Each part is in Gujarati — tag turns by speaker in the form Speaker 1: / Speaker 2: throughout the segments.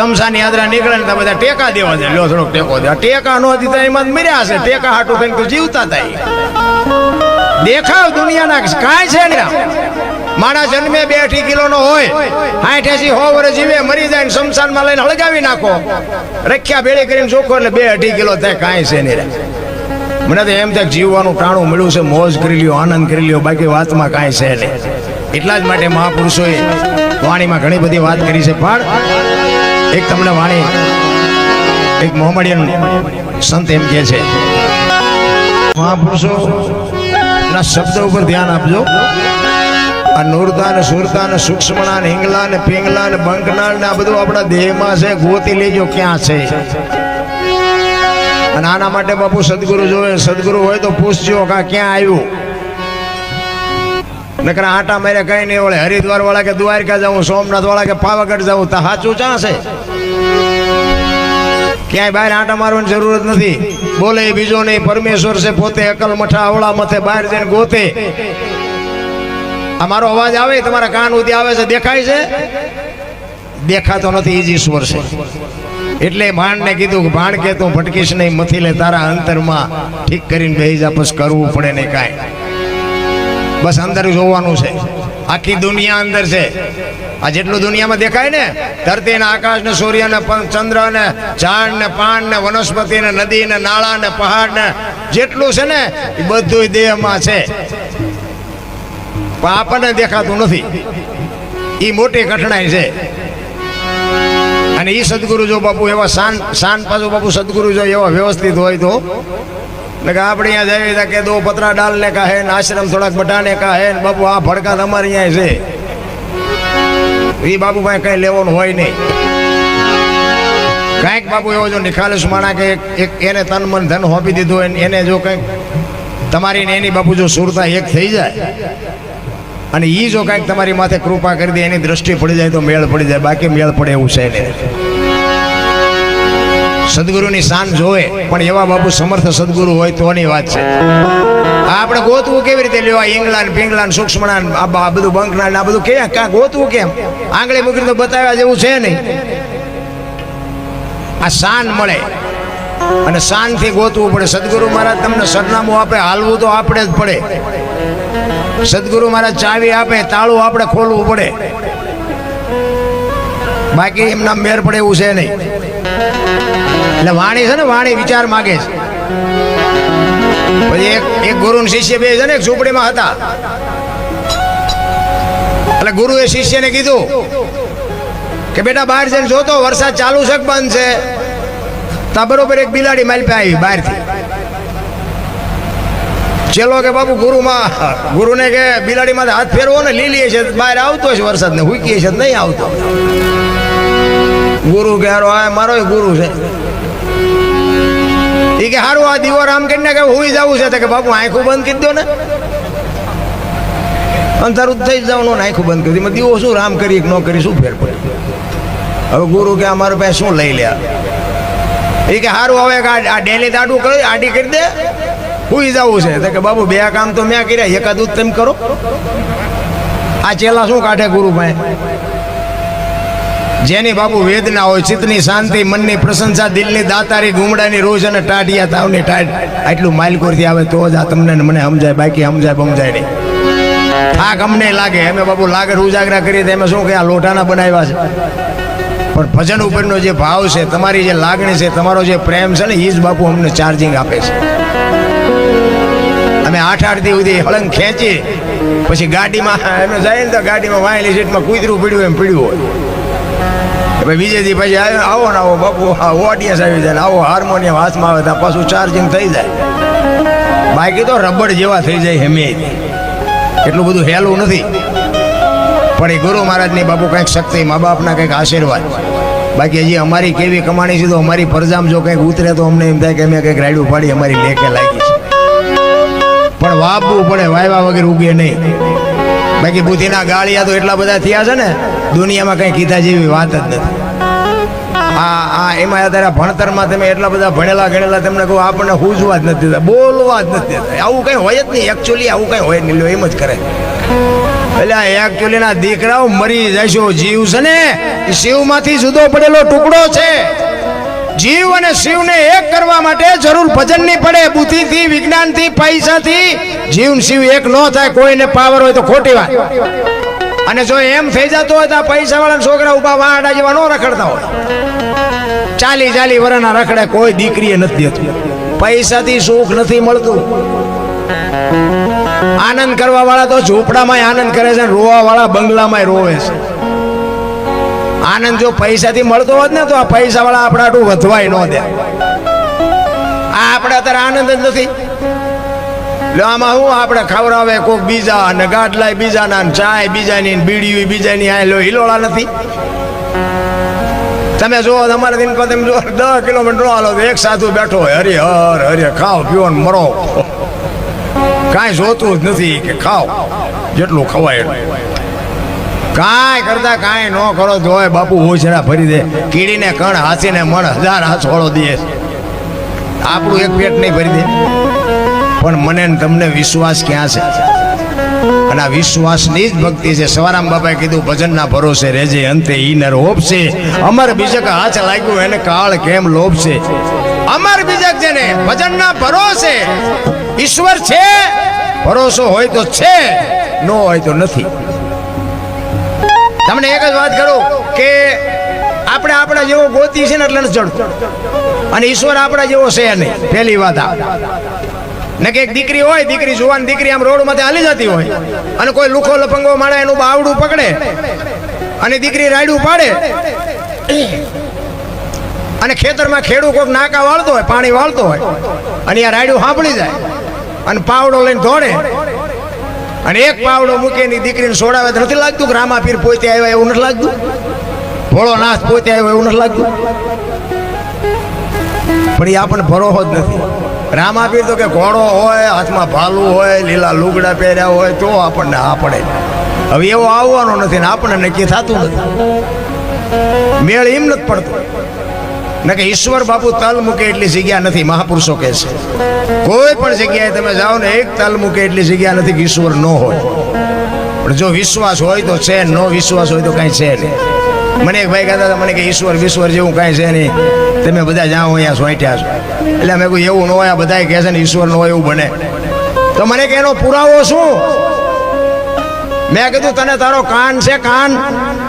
Speaker 1: શમશાની યાદરા નીકળે ને બધા ટેકા દેવા દે લો, થોડોક ટેકો દે. ટેકા નો દીધા એમાં મર્યા હશે. ટેકા હાટું થઈને તો જીવતા થાય. દેખાવ દુનિયાના કાંઈ છે ને માણસ જન્મે બે અઢી કિલો નો હોય. આઠ એસી હો વર્ષ જીવે, મરી જાય ને શમશાનમાં લઈને હળગાવી નાખો. રખ્યા ભેળી કરીને ચોખ્ખો એટલે બે અઢી કિલો થાય, કાંઈ છે નહીં મને તો એમ થાય જીવવાનું ટાણું મળ્યું છે, મોજ કરી લ્યો, આનંદ કરી લ્યો, બાકી વાતમાં કાંઈ છે નહીં. એટલા જ માટે મહાપુરુષોએ વાણીમાં ઘણી બધી વાત કરી છે. પણ એક તમને વાણી, એક મોહમ્મડિયન સંત એમ કહે છે. મહાપુરુષો ના શબ્દ ઉપર ધ્યાન આપજો. આ નૂરતા ને સુરતા ને સૂક્ષ્મણા ને હિંગલા ને પિંગલા ને બંકનાળ ને આ બધું આપણા દેહમાં છે, ગોતી લેજો ક્યાં છે. અને આના માટે બાપુ સદગુરુ જોવે, સદગુરુ હોય તો પૂછજો કા ક્યાં આવ્યું? નકર આટા મારે કઈ નહીં ઓળે હરિદ્વાર વાળા કે દ્વારકા જાઉં સોમનાથ વાળા કે પાવાગઢ જાઉં, તો સાચું ચા છે? ક્યાંય બહાર આંટા મારવાની જરૂરત નથી. બોલે બીજો નહીં, પરમેશ્વર છે પોતે અકલ મઠા અવળા મથે બહાર જઈને ગોતે. આ મારો અવાજ આવે, તમારા કાન ઉધી આવે છે, દેખાય છે? દેખાતો નથી, ઈ જ ઈશ્વર છે. એટલે ભાણને કીધું કે, ભાણ કે તું, ભટકીશ નહીં, મથી લે, તારા અંતરમાં ઠીક કરીને બેહી જા કરવું પડે નહીં કાંઈ. બસ અંદર જોવાનું છે. આખી દુનિયા અંદર છે. આ જેટલું દુનિયામાં દેખાય ને, ધરતી ને આકાશ ને સૂર્ય ને ચંદ્ર ને ઝાડ ને પાન ને વનસ્પતિ ને નદી ને નાળા ને પહાડ ને જેટલું છે ને, એ બધું દેહમાં છે. પણ આપણને દેખાતું નથી. એ મોટી કઠણાઈ છે. અને એ સદગુરુ જો બાપુ એવા શાન શાન પાછું બાપુ સદગુરુ જો એવા વ્યવસ્થિત હોય તો ને કે આપણે અહીંયા જઈએ તો કે દો પતરા ડાલને કહે ને આશ્રમ થોડાક બટાને કહે ને બાપુ, આ ભડકા તમારે અહીંયા છે. એ બાપુ ભાઈ કઈ લેવાનું હોય નહીં. કાંઈક બાપુ એવો જો નિખાલસ માણા કે એક એને તન મન ધન હોપી દીધું હોય એને જો કંઈક તમારી ને એની બાપુ જો સુરતા એક થઈ જાય અને એ જો કાંઈક તમારી માથે કૃપા કરી દે, એની દ્રષ્ટિ પડી જાય તો મેળ પડી જાય, બાકી મેળ પડે એવું છે નહીં. સદગુરુની શાન જોવે, પણ એવા બાપુ સમર્થ સદગુરુ હોય તોની વાત છે. આપણે ગોતવું કેવી રીતે? લેવા ઇંગલા પિંગલાન પિંગલા સૂક્ષ્મણા આ બધું બંકના આ બધું ક્યાં કાં ગોતવું કેમ? આંગળી મૂકીને તો બતાવ્યા જેવું છે નહીં. આ શાન મળે. અને શાનથી ગોતવું પડે. સદગુરુ મહારાજ, તમને સરનામું આપે, હાલવું તો આપણે જ પડે. સદગુરુ મહારાજ ચાવી આપે, તાળું આપણે ખોલવું પડે. બાકી એમના મેર પડે એવું છે નહીં. એટલે વાણી છે ને, વાણી વિચાર માગે છે. પછી એક એક ગુરુ શિષ્ય બે છે ને, એક ઝૂંપડીમાં હતા. એટલે ગુરુએ શિષ્યને કીધું કે બેટા બહાર જઈને જોતો, વરસાદ ચાલુ છે બંધ છે? તા બરોબર એક બિલાડી મારી પાસે આવી બહારથી. ચેલો કે બાપુ ગુરુમાં, ગુરુને કે બિલાડી માથે હાથ ફેરવો ને લીલી છે, બહાર આવતો છે વરસાદ ને હુકી છે, નહીં આવતો. ગુરુ કે મારો ગુરુ છે. એ કે સારું આ દીવો રામ કરીને કે હુઈ જવું છે. કે બાપુ, આંખું બંધ કરી દો ને. અંધારું થઈ જવાનું આંખું બંધ કરી દીધી. દીવો શું રામ કરી ન કરી, શું ફેર પડે? હવે ગુરુ કે અમારું પાસે શું લઈ લે? એ કે સારું હવે આ ડેલી દાડું કરી, આડી કરી દે. હુઈ જવું છે. તો કે બાબુ બે કામ તો મેં કર્યા. એકાદું તમે કરો. આ ચેલા શું કાઢે ગુરુ ભાઈ જેની બાપુ વેદના હોય, ચિત્તની શાંતિ, મનની પ્રશંસા, દિલની દાતારી ગુમડાની રોજ અને ટાઢિયા તાવની ટાઢ. આટલું માઇલકોરથી આવે તો જ આ તમને મને સમજાય, બાકી સમજાય સમજાય નહીં. થાક અમને લાગે. અમે બાપુ લાગે ઉજાગરા કરીએ તો અમે શું કે આ લોટાના બનાવ્યા છે. પણ ભજન ઉપરનો જે ભાવ છે, તમારી જે લાગણી છે, તમારો જે પ્રેમ છે ને એ જ બાપુ અમને ચાર્જિંગ આપે છે. અમે આઠ આઠ દી સુધી હળંગ ખેંચી, પછી ગાડીમાં એમ જાય ને તો ગાડીમાં વાયેલી સીટમાં કૂતરું પીડ્યું એમ પીડ્યું હોય. હવે બીજેથી આવ્યો આવો ને આવો બાપુ ઓડિયન્સ આવી જાય આવો હાર્મોનિયમ હાથમાં આવે ત્યાં પાછું ચાર્જિંગ થઈ જાય. બાકી તો રબડ જેવા થઈ જાય હેમે એટલું બધું હેલું નથી. પણ એ ગુરુ મહારાજની બાપુ કંઈક શક્તિ, મા બાપના કંઈક આશીર્વાદ. બાકી હજી અમારી કેવી કમાણી છે તો અમારી પરજામ જો કંઈક ઉતરે તો અમને એમ થાય કે અમે કંઈક રાયડું પાડી, અમારી લેકે લાગી છે. પણ વાપવું પડે, વાયવા વગર ઉગે નહીં. બાકી બુદ્ધિના ગાળિયા તો એટલા બધા થયા છે ને, દુનિયામાં કંઈ કીધા જેવી વાત જ નથી. આ આ એમાં અત્યારે ભણતરમાં તમે એટલા બધા ભણેલા ગણેલા તમને કહું, આપણને હૂજવા જ નથી દેતા બોલવા જ નથી દેતા આવું કંઈ હોય જ નહીં એકચ્યુઅલી આવું કંઈ હોય નહીં એમ જ કરે. એટલે એકચ્યુઅલી ના દીકરાઓ મરી જશો, જીવ છે ને શિવમાંથી જુદો પડેલો ટુકડો છે. જીવ અને શિવને એક કરવા માટે જરૂર ભજન નહીં પડે, બુદ્ધિથી, વિજ્ઞાનથી, પૈસાથી. જીવ શિવ એક ન થાય, કોઈને પાવર હોય તો ખોટી વાત. અને જો એમ થઈ જતો હોય તો આ પૈસા વાળા છોકરા ઊભા વાડા જેવા ન રખડતા હોય. ચાલી ચાલી વરના રખડે, કોઈ દીકરીએ નથી દેતું. પૈસાથી સુખ નથી મળતું. આનંદ કરવા વાળા તો ઝૂંપડામાં આનંદ કરે છે રોવા વાળા બંગલામાં રોવે છે. આનંદ જો પૈસાથી મળતો હોત ને તો આ પૈસા વાળા આપણા આટલું વધવાય ન દે. આ આપણે અત્યારે આનંદ જ નથી. લો, આમાં શું આપણે ખવડાવે કોઈક બીજા અને ગાટલાય બીજાના, ને ચાય બીજાની, ને બીડીયું બીજાની, આ લો, હિલોળા નથી. તમે જુઓ તમારે દિન કહો તમે જુઓ દસ કિલોમીટર હાલો, એક સાધુ બેઠો હોય હરે, હર હરે, ખાઓ, પીઓ ને મરો. કાંઈ જોતું જ નથી કે ખાઓ. જેટલું ખવાય એટલું. કાંઈ કરતા કાંઈ ન કરો, જોય બાપુ ઓછરા ભરી દે. કીડીને કણ હાસીને મણ હજાર હાસોળો દે. આપણું એક પેટ નહીં ભરી દે. પણ મને તમને વિશ્વાસ ક્યાં છે? અને આ વિશ્વાસની જ ભક્તિ છે. સવારામ બાપાએ કીધું, ભજનના ભરોસે રેજે અંતે ઈ નર હોપશે. અમર બીજક હાથ લાગ્યું, એને કાળ કેમ લોભશે? અમર બીજક જેને ભજનના ભરોસે ઈશ્વર છે, ભરોસો હોય તો છે, નો હોય તો નથી. તમને એક જ વાત કરું કે આપણે આપણા જેવો ગોતી છે ને એટલે નથી જડતું અને ઈશ્વર આપણા જેવો છે નહીં. પહેલી વાત આ. ને કે એક દીકરી હોય, દીકરી જુવાન દીકરી આમ રોડમાંથી હાલી જતી હોય અને કોઈ લુખો લપંગો માણે એનું બાવડું પકડે અને દીકરી રાયડું પાડે અને ખેતરમાં ખેડૂત કોઈક નાકા વાળતો હોય, પાણી વાળતો હોય અને આ રાયડું સાંભળી જાય અને પાવડો લઈને દોડે અને એક પાવડો મૂકે ની દીકરીને સોડાવે તો નથી લાગતું કે રામાપીર પોતે આવ્યા એવું નથી લાગતું? ભોળો નાથ પોતે આવ્યો એવું નથી લાગતું? પણ એ આપણને ભરોહો જ નથી. રામાપીર તો કે ઘોડો હોય, હાથમાં ભાલું હોય, લીલા લુગડા પહેર્યા હોય, તો આપણને આ પડે. હવે એવો આવવાનો નથી ને આપણને નક્કી થતું નથી. મેળ એમ નથી પડતો. ને કે ઈશ્વર બાપુ તલ મૂકે એટલી જગ્યા નથી, મહાપુરુષો કહે છે. કોઈ પણ જગ્યાએ તમે જાઓ ને, એક તલ મૂકે એટલી જગ્યા નથી કે ઈશ્વર ન હોય. પણ જો વિશ્વાસ હોય તો છે, નો વિશ્વાસ હોય તો કાંઈ છે નહીં. મને એક ભાઈ કહેતા હતા, મને કે ઈશ્વર વિશ્વર જેવું કાંઈ છે નહીં. તમે બધા જાઓ અહીંયા સોંટ્યા છો. એટલે મેં કહ્યું, એવું ન હોય, આ બધા કહે છે ને, ઈશ્વર ન હોય એવું બને. તો મને કે, એનો પુરાવો શું? મેં કીધું, તને તારો કાન છે, કાન.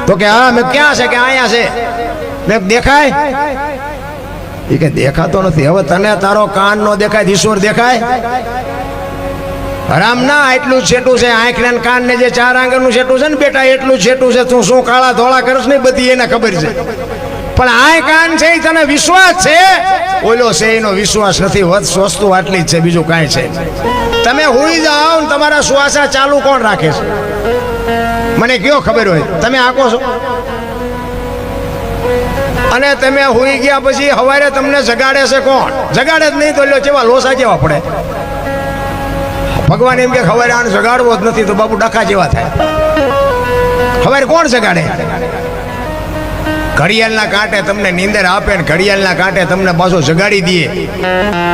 Speaker 1: તો કે, હા, મેં, ક્યાં છે કે અહીંયા છે? મેં દેખાય. એ કે દેખાતો નથી. હવે તને તારો કાન નો દેખાય ઈશ્વર દેખાય? રામ ના એટલું છેટું છે. આંખ ને કાન ને જે ચાર આંગળનું છેટું છે ને બેટા, એટલું છેટું છે. તું શું કાળા ધોળા કરશ ને બધી એને ખબર છે. પણ આય કાન છે એ તને વિશ્વાસ છે? ઓલો છે, એનો વિશ્વાસ નથી. વધ વસ્તુ આટલી જ છે, બીજું કાંઈ છે તમે હોઈ જાઓ ને તમારા શ્વાસા ચાલુ કોણ રાખે છે? મને કયો ખબર હોય? તમે આંકો છો અને તમે હોઈ ગયા પછી હવારે તમને જગાડે છે કોણ? જગાડે જ નહીં તો લ્યો જેવા લોસા કેવા પડે? ભગવાન એમ કે ખબર આને જગાડવો જ નથી તો બાપુ ડખા જેવા થાય. ખબર કોણ જગાડે? ઘડિયાળના કાંટે તમને નીંદર આપે ને ઘડિયાળના કાંટે તમને પાછો જગાડી દે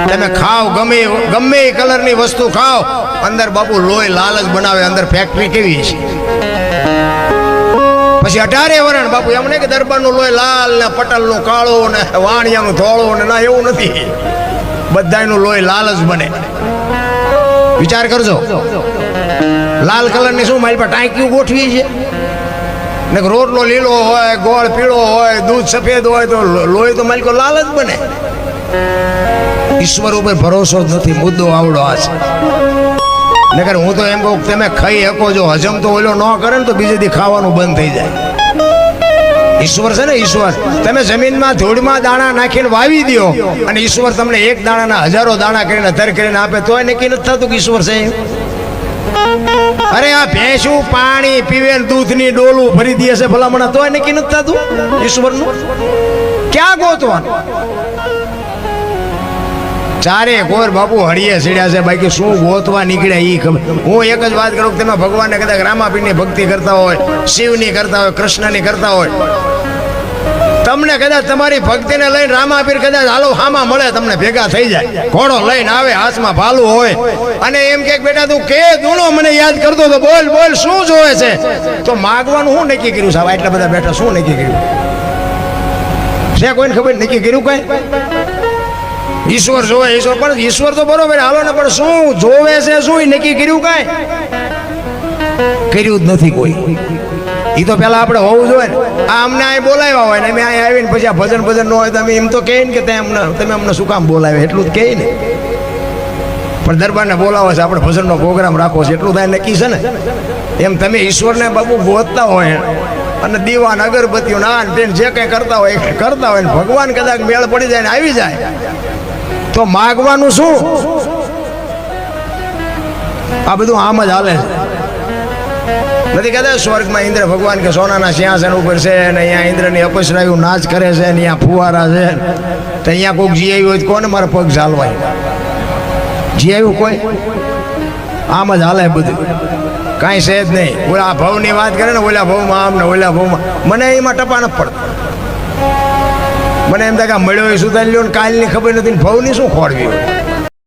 Speaker 1: તમે ખાઓ ગમે ગમે એ કલરની વસ્તુ ખાઓ અંદર બાપુ લોહી લાલચ બનાવે, અંદર ફેક્ટરી કેવી છે પછી અઢારે વરણ બાપુ, એમ નહીં કે દરબારનું લોહી લાલ ને પટલનું કાળું ને વાણિયાનું ધોળું ને ના, એવું નથી. બધાનું લોહી લાલ જ બને. વિચાર કરજો. લાલ કલરની શું મારી પર ટાંક્યું ગોઠવી છે? ને રોટલો લીલો હોય, ગોળ પીળો હોય, દૂધ સફેદ હોય, તો લોહી તો માલિકો લાલ જ બને. ઈશ્વર ઉપર ભરોસો નથી, મુદ્દો આવડો આ છે. નકર હું તો એમ કહું તમે ખાઈ શકો જો હજમ તો ઓલો ન કરે ને તો બીજે દી ખાવાનું બંધ થઈ જાય. ઈશ્વર છે ને, ઈશ્વર. તમે જમીનમાં ધૂળમાં દાણા નાખીને વાવી દો અને ઈશ્વર તમને એક દાણાના હજારો દાણા કરીને ધર કરીને આપે, તોય નક્કી નથી થતું કે ઈશ્વર છે અરે આ ભેંસું પાણી પીવે ને દૂધની ડોલું ભરી દે છે ભલામણા, તોય નક્કી નથી થતું ઈશ્વરનું. ક્યાં ગોતવાનું? ચારે કોર બાપુ હળીએ સીડ્યા છે. બાકી શું ગોતવા નીકળ્યા ઈ ખબર. હું એક જ વાત કરું કે તમે ભગવાનને કદાચ રામાપીરની ભક્તિ કરતા હોય, શિવની કરતા હોય, કૃષ્ણની કરતા હોય. તમને કદાચ તમારી ભક્તિને લઈને રામાપીર કદાચ હાલો હામાં મળે, તમને ભેગા થઈ જાય. ઘોડો લઈને આવે, હાથમાં ભાલું હોય. અને એમ કે, બેટા, તું કે ધૂણો મને યાદ કરતો તો બોલ બોલ, શું જોવે છે? તો માગવાનું શું નક્કી કર્યું સાહેબ? એટલા બધા બેઠા શું નક્કી કર્યું? છે કોઈને ખબર નક્કી કર્યું કઈ? ઈશ્વર જોવે, ઈશ્વર પણ ઈશ્વર તો બરોબર, હાલો ને, પણ શું જોવે છે, શું? નક્કી કર્યું કાંઈ? કર્યું જ નથી કોઈ. એ તો પેલા આપણે હોવું જોઈએ આ અમને અહીં બોલાવ્યા હોય ને, અમે અહીં આવીને પછી આ ભજન ભજન ન હોય તો અમે એમ તો કહે ને કે તે અમને, તમે અમને શું કામ બોલાવે એટલું જ કહે ને પણ દરબારને બોલાવો છે, આપણે ભજનનો પ્રોગ્રામ રાખવો છે, એટલું થાય નક્કી છે ને. એમ તમે ઈશ્વરને બાબુ ગોતતા હોય અને દીવાન અગરબત્તીઓ નાન તેન જે કંઈ કરતા હોય કરતા હોય ને, ભગવાન કદાચ મેળ પડી જાય ને, આવી જાય. તો માગવાનું શું? આ બધું આમ જ હાલે. નથી કહેતા સ્વર્ગમાં ઇન્દ્ર ભગવાન કે સોનાના સિંહાસન ઉપર છે ને અહીંયા ઇન્દ્રની અપસરાયું નાચ કરે છે ને અહીંયા ફુવારા છે. તો અહીંયા કોઈક જી આવ્યું હોય કોને મારા પગ ચાલવાય જી આવ્યું કોઈ? આમ જ હાલે બધું. કાંઈ છે જ નહીં. ઓલા ભવની વાત કરે ને ઓલા ભવમાં આમ ને ઓલા ભવમાં. મને એમાં ટપા નથી પડતા. મને એમ થાય કે મળ્યો એ સુધારી લ્યો કાલની ખબર નથી ને ભવની શું હોય?